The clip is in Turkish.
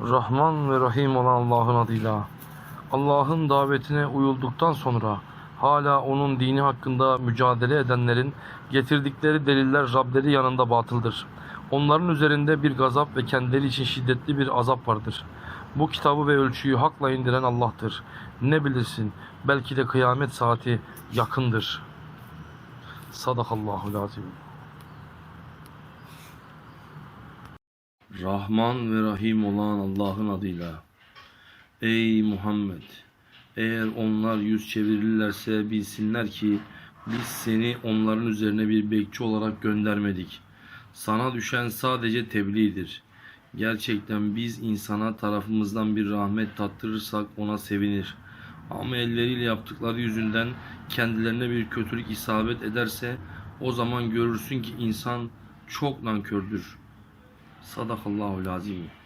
Rahman ve Rahim olan Allah'ın adıyla. Allah'ın davetine uyulduktan sonra hala onun dini hakkında mücadele edenlerin getirdikleri deliller Rableri yanında batıldır. Onların üzerinde bir gazap ve kendileri için şiddetli bir azap vardır. Bu kitabı ve ölçüyü hakla indiren Allah'tır. Ne bilirsin belki de kıyamet saati yakındır. Sadakallahu lazim. Rahman ve Rahim olan Allah'ın adıyla. Ey Muhammed! Eğer onlar yüz çevirirlerse bilsinler ki biz seni onların üzerine bir bekçi olarak göndermedik. Sana düşen sadece tebliğdir. Gerçekten biz insana tarafımızdan bir rahmet tattırırsak ona sevinir. Ama elleriyle yaptıkları yüzünden kendilerine bir kötülük isabet ederse o zaman görürsün ki insan çok nankördür. Sadakallahu lazim.